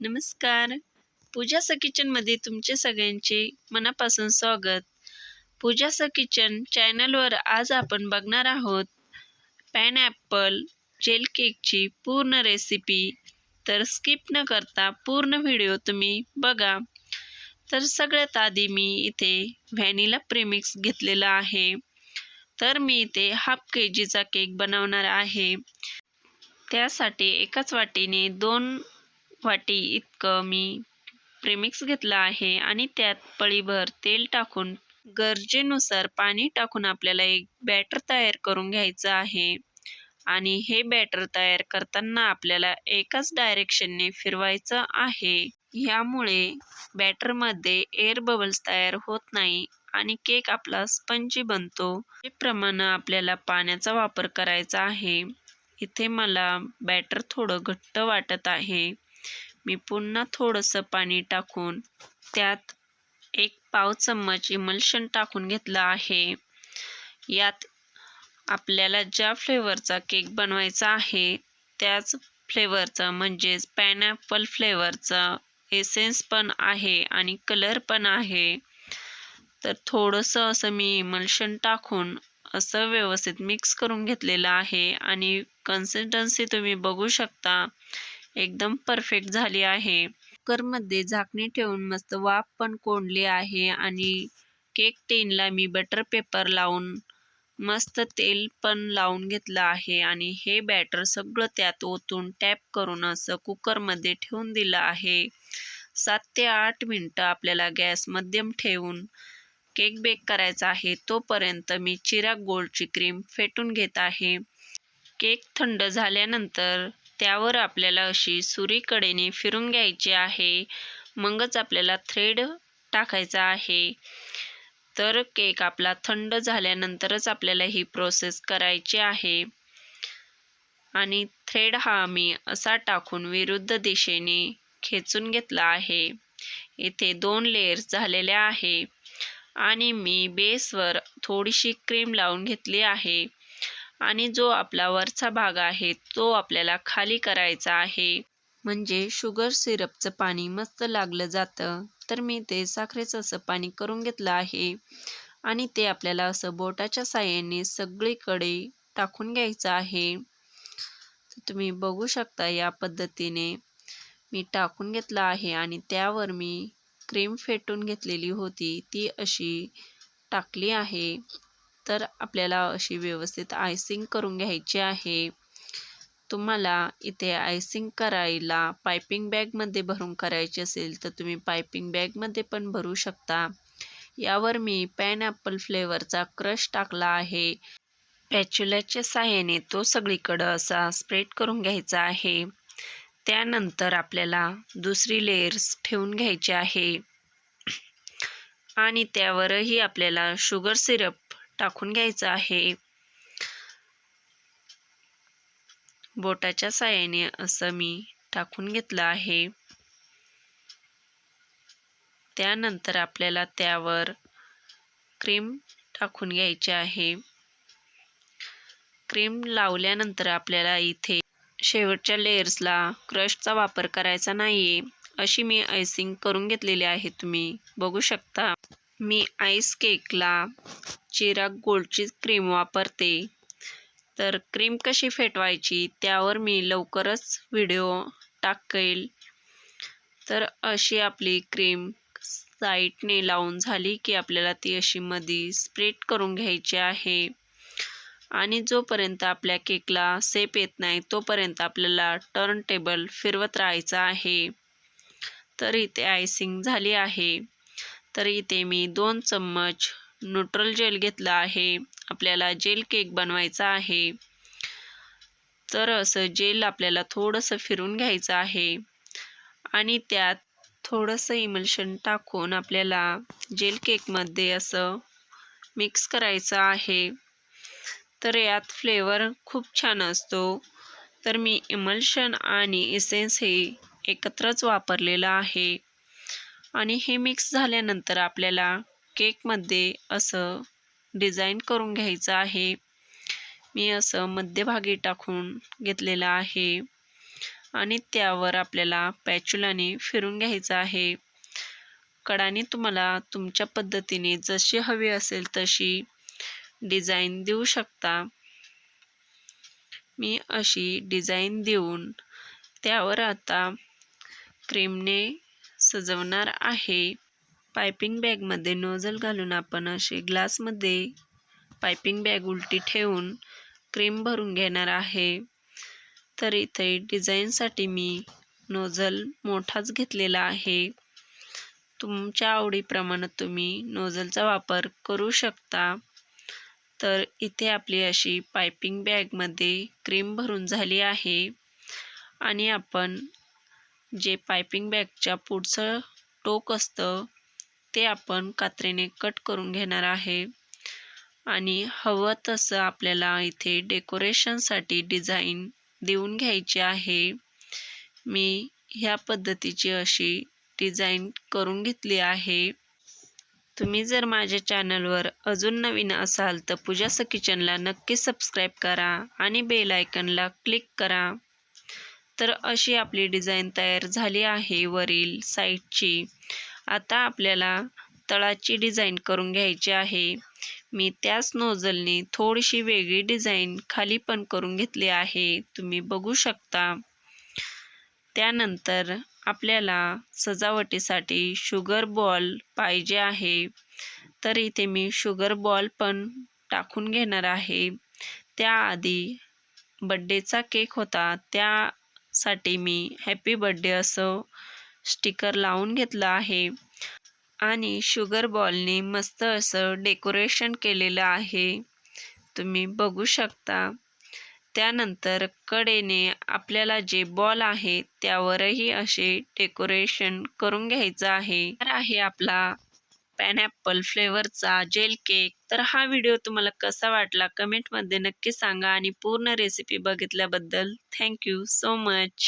नमस्कार. पूजासा किचनमध्ये तुमचे सगळ्यांचे मनापासून स्वागत. पूजासा किचन चॅनलवर आज आपण बघणार आहोत पॅनॲपल जेल केकची पूर्ण रेसिपी. तर स्किप न करता पूर्ण व्हिडिओ तुम्ही बघा. तर सगळ्यात आधी मी इथे व्हॅनिला प्रेमिक्स घेतलेला आहे. तर मी इथे हाफ के जीचा केक बनवणार आहे. त्यासाठी एकाच वाटीने दोन वाटी इतकं मी प्रेमिक्स घेतलं आहे आणि त्यात पळीभर तेल टाकून गरजेनुसार पाणी टाकून आपल्याला एक बॅटर तयार करून घ्यायचं आहे. आणि हे बॅटर तयार करताना आपल्याला एकाच डायरेक्शनने फिरवायचं आहे. ह्यामुळे बॅटरमध्ये एअर बबल्स तयार होत नाही आणि केक आपला स्पंजी बनतो. प्रमाणे आपल्याला पाण्याचा वापर करायचा आहे. इथे मला बॅटर थोडं घट्ट वाटत आहे. मी पुन्हा थोडंसं पाणी टाकून त्यात एक पाव चम्मच इमल्शन टाकून घेतलं आहे. यात आपल्याला ज्या फ्लेवरचा केक बनवायचा आहे त्याच फ्लेवरचा म्हणजेच पॅनॅपल फ्लेवरचा एसेन्स पण आहे आणि कलर पण आहे. तर थोडंसं असं मी इमल्शन टाकून असं व्यवस्थित मिक्स करून घेतलेलं आहे आणि कन्सिस्टन्सी तुम्ही बघू शकता. एकदम परफेक्ट झाली आहे. कुकरमध्ये झाकणी ठेवून मस्त वाफ पण कोंडली आहे आणि केक टेनला मी बटर पेपर लावून मस्त तेल पण लावून घेतलं आहे आणि हे बॅटर सगळं त्यात ओतून टॅप करून असं कुकरमध्ये ठेवून दिलं आहे. सात ते आठ मिनटं आपल्याला गॅस मध्यम ठेवून केक बेक करायचा आहे तोपर्यंत मी चिराग गोल्डची क्रीम फेटून घेत आहे. केक थंड झाल्यानंतर त्यावर आपल्याला अशी सुरीकडेने फिरून घ्यायची आहे. मगच आपल्याला थ्रेड टाकायचा आहे. तर केक आपला थंड झाल्यानंतरच आपल्याला ही प्रोसेस करायची आहे. आणि थ्रेड हा मी असा टाकून विरुद्ध दिशेने खेचून घेतला आहे. इथे दोन लेयर्स झालेल्या आहे. आणि मी बेसवर थोडीशी क्रीम लावून घेतली आहे. आणि जो आपला वरचा भाग आहे तो आपल्याला खाली करायचा आहे. म्हणजे शुगर सिरपचं पाणी मस्त लागलं जातं. तर मी ते साखरेचं असं पाणी करून घेतलं आहे. आणि ते आपल्याला असं बोटाच्या साह्याने सगळीकडे टाकून घ्यायचं आहे. तर तुम्ही बघू शकता या पद्धतीने मी टाकून घेतलं आहे आणि त्यावर मी क्रीम फेटून घेतलेली होती. ती अशी टाकली आहे. तर आपल्याला अशी व्यवस्थित आयसिंग करून घ्यायची आहे. तुम्हाला इथे आयसिंग करायला पायपिंग बॅगमध्ये भरून करायची असेल तर तुम्ही पायपिंग बॅगमध्ये पण भरू शकता. यावर मी पॅनॲपल फ्लेवरचा क्रश टाकला आहे. पॅच्युलाच्या साह्याने तो सगळीकडं असा स्प्रेड करून घ्यायचा आहे. त्यानंतर आपल्याला दुसरी लेयर्स ठेवून घ्यायची आहे. आणि त्यावरही आपल्याला शुगर सिरप टाकून घ्यायचं आहे. बोटाच्या साह्याने असं मी टाकून घेतलं आहे. त्यानंतर आपल्याला त्यावर क्रीम टाकून घ्यायची आहे. क्रीम लावल्यानंतर आपल्याला इथे शेवटच्या लेयर्सला क्रशचा वापर करायचा नाही आहे अशी मी आयसिंग करून घेतलेली आहे तुम्ही बघू शकता. मी आईस केकला चिराग गोल्डची क्रीम वापरते. तर क्रीम कशी फेटवायची त्यावर मी लवकरच व्हिडिओ टाकेल. तर अशी आपली क्रीम साईटने लावून झाली की आपल्याला ती अशी मध्ये स्प्रेड करून घ्यायची आहे. आणि जोपर्यंत आपल्या केकला सेप येत नाही तोपर्यंत आपल्याला टर्न टेबल फिरवत राहायचं आहे. तर इथे आयसिंग झाली आहे. तर इथे मी दोन चम्मच न्यूट्रल जेल घेतला आहे. आपल्याला जेल केक बनवायचा आहे. तर असं जेल आपल्याला थोडंसं फिरून घ्यायचं आहे. आणि त्यात थोडंसं इमल्शन टाकून आपल्याला जेल केकमध्ये असं मिक्स करायचं आहे. तर यात फ्लेवर खूप छान असतो. तर मी इमल्शन आणि इसेन्स हे एकत्रच वापरलेलं आहे. आणि हे मिक्स झाल्यानंतर आपल्याला केकमध्ये असं डिझाईन करून घ्यायचं आहे. मी असं मध्यभागी टाकून घेतलेलं आहे. आणि त्यावर आपल्याला पॅच्युलाने फिरून घ्यायचं आहे. कडाने तुम्हाला तुमच्या पद्धतीने जशी हवी असेल तशी डिझाईन देऊ शकता. मी अशी डिझाईन देऊन त्यावर आता क्रीमने सजवणार आहे. पायपिंग बॅगमध्ये नोझल घालून आपण असे ग्लासमध्ये पायपिंग बॅग उलटी ठेवून क्रीम भरून घेणार आहे. तर इथे डिझाईनसाठी मी नोझल मोठाच घेतलेला आहे. तुमच्या आवडीप्रमाणे तुम्ही नोझलचा वापर करू शकता. तर इथे आपली अशी पायपिंग बॅगमध्ये क्रीम भरून झाली आहे. आणि आपण जे पायपिंग बॅगच्या पुढचं टोक असतं ते आपण कात्रीने कट करून घेणार आहे. आणि हवं तसं आपल्याला इथे डेकोरेशनसाठी डिझाईन देऊन घ्यायची आहे. मी ह्या पद्धतीची अशी डिझाईन करून घेतली आहे. तुम्ही जर माझ्या चॅनलवर अजून नवीन असाल तर पूजास किचनला नक्की सबस्क्राईब करा आणि बेल आयकनला क्लिक करा. तर अशी आपली डिझाईन तयार झाली आहे वरील साईडची आता आपल्याला तळाची डिझाईन करून घ्यायची आहे. मी त्याच नोझलने थोडीशी वेगळी डिझाईन खाली पण करून घेतली आहे. तुम्ही बघू शकता. त्यानंतर आपल्याला सजावटीसाठी शुगर बॉल पाहिजे आहे. तर इथे मी शुगर बॉल पण टाकून घेणार आहे. त्याआधी बड्डेचा केक होता. त्यासाठी मी हॅपी बड्डे असं स्टिकर लावून घेतलं आहे. आणि शुगर बॉलने मस्त असं डेकोरेशन केलेलं आहे. तुम्ही बघू शकता. त्यानंतर कडेने आपल्याला जे बॉल आहे त्यावरही असे डेकोरेशन करून घ्यायचं आहे. तर आहे आपला पॅनॅपल फ्लेवरचा जेल केक. तर हा व्हिडिओ तुम्हाला कसा वाटला कमेंटमध्ये नक्की सांगा आणि पूर्ण रेसिपी बघितल्याबद्दल थँक्यू सो मच